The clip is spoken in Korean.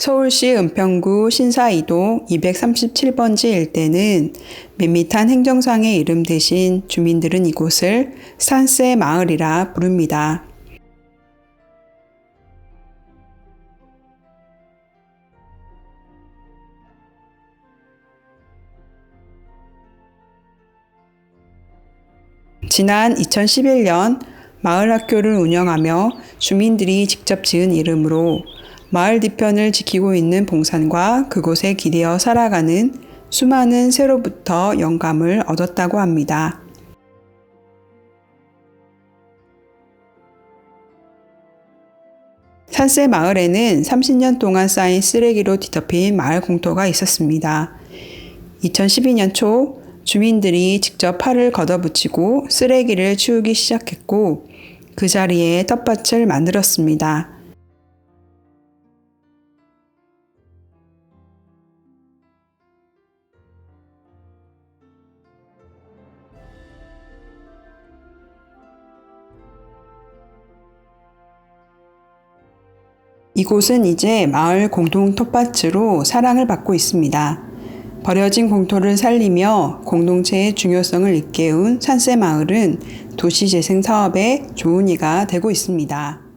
서울시 은평구 신사이동 237번지 일대는 밋밋한 행정상의 이름 대신 주민들은 이곳을 산세 마을이라 부릅니다. 지난 2011년 마을 학교를 운영하며 주민들이 직접 지은 이름으로 마을 뒤편을 지키고 있는 봉산과 그곳에 기대어 살아가는 수많은 새로부터 영감을 얻었다고 합니다. 산세 마을에는 30년 동안 쌓인 쓰레기로 뒤덮인 마을 공터가 있었습니다. 2012년 초 주민들이 직접 팔을 걷어붙이고 쓰레기를 치우기 시작했고 그 자리에 텃밭을 만들었습니다. 이곳은 이제 마을 공동 텃밭으로 사랑을 받고 있습니다. 버려진 공터를 살리며 공동체의 중요성을 일깨운 산세 마을은 도시 재생 사업에 좋은 이가 되고 있습니다.